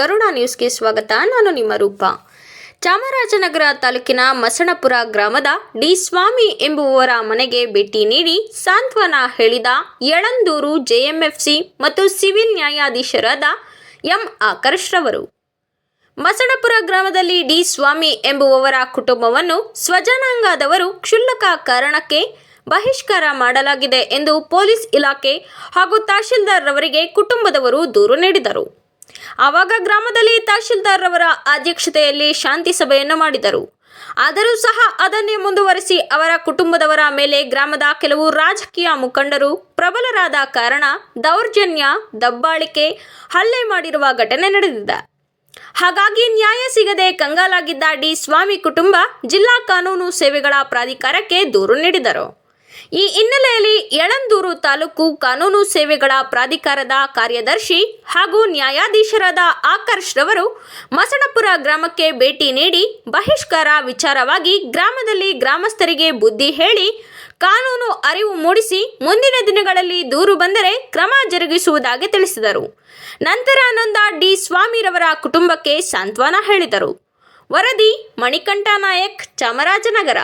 ಗರುಡ ನ್ಯೂಸ್ಗೆ ಸ್ವಾಗತ. ನಾನು ನಿಮ್ಮ ರೂಪ. ಚಾಮರಾಜನಗರ ತಾಲೂಕಿನ ಮಸಣಪುರ ಗ್ರಾಮದ ಡಿ ಸ್ವಾಮಿ ಎಂಬುವವರ ಮನೆಗೆ ಭೇಟಿ ನೀಡಿ ಸಾಂತ್ವನ ಹೇಳಿದ ಯಳಂದೂರು ಜೆಎಂಎಫ್ಸಿ ಮತ್ತು ಸಿವಿಲ್ ನ್ಯಾಯಾಧೀಶರಾದ ಎಂ ಆಕರ್ಷ್ ರವರು ಮಸಣಪುರ ಗ್ರಾಮದಲ್ಲಿ ಡಿ ಸ್ವಾಮಿ ಎಂಬುವವರ ಕುಟುಂಬವನ್ನು ಸ್ವಜನಾಂಗದವರು ಕ್ಷುಲ್ಲಕ ಕಾರಣಕ್ಕೆ ಬಹಿಷ್ಕಾರ ಮಾಡಲಾಗಿದೆ ಎಂದು ಪೊಲೀಸ್ ಇಲಾಖೆ ಹಾಗೂ ತಹಶೀಲ್ದಾರ್ ರವರಿಗೆ ಕುಟುಂಬದವರು ದೂರು ನೀಡಿದರು. ಆವಾಗ ಗ್ರಾಮದಲ್ಲಿ ತಹಶೀಲ್ದಾರ್ ರವರ ಅಧ್ಯಕ್ಷತೆಯಲ್ಲಿ ಶಾಂತಿ ಸಭೆಯನ್ನು ಮಾಡಿದರು. ಆದರೂ ಸಹ ಅದನ್ನೇ ಮುಂದುವರೆಸಿ ಅವರ ಕುಟುಂಬದವರ ಮೇಲೆ ಗ್ರಾಮದ ಕೆಲವು ರಾಜಕೀಯ ಮುಖಂಡರು ಪ್ರಬಲರಾದ ಕಾರಣ ದೌರ್ಜನ್ಯ, ದಬ್ಬಾಳಿಕೆ, ಹಲ್ಲೆ ಮಾಡಿರುವ ಘಟನೆ ನಡೆದಿದೆ. ಹಾಗಾಗಿ ನ್ಯಾಯ ಸಿಗದೆ ಕಂಗಾಲಾಗಿದ್ದ ಡಿ. ಸ್ವಾಮಿ ಕುಟುಂಬ ಜಿಲ್ಲಾ ಕಾನೂನು ಸೇವೆಗಳ ಪ್ರಾಧಿಕಾರಕ್ಕೆ ದೂರು ನೀಡಿದರು. ಈ ಹಿನ್ನೆಲೆಯಲ್ಲಿ ಯಳಂದೂರು ತಾಲೂಕು ಕಾನೂನು ಸೇವೆಗಳ ಪ್ರಾಧಿಕಾರದ ಕಾರ್ಯದರ್ಶಿ ಹಾಗೂ ನ್ಯಾಯಾಧೀಶರಾದ ಆಕರ್ಷ್ ರವರು ಮಸಣಪುರ ಗ್ರಾಮಕ್ಕೆ ಭೇಟಿ ನೀಡಿ ಬಹಿಷ್ಕಾರ ವಿಚಾರವಾಗಿ ಗ್ರಾಮದಲ್ಲಿ ಗ್ರಾಮಸ್ಥರಿಗೆ ಬುದ್ಧಿ ಹೇಳಿ ಕಾನೂನು ಅರಿವು ಮೂಡಿಸಿ ಮುಂದಿನ ದಿನಗಳಲ್ಲಿ ದೂರು ಬಂದರೆ ಕ್ರಮ ಜರುಗಿಸುವುದಾಗಿ ತಿಳಿಸಿದರು. ನಂತರ ನೊಂದ ಡಿ ಸ್ವಾಮಿರವರ ಕುಟುಂಬಕ್ಕೆ ಸಾಂತ್ವನ ಹೇಳಿದರು. ವರದಿ ಮಣಿಕಂಠ ನಾಯಕ್ ಚಾಮರಾಜನಗರ.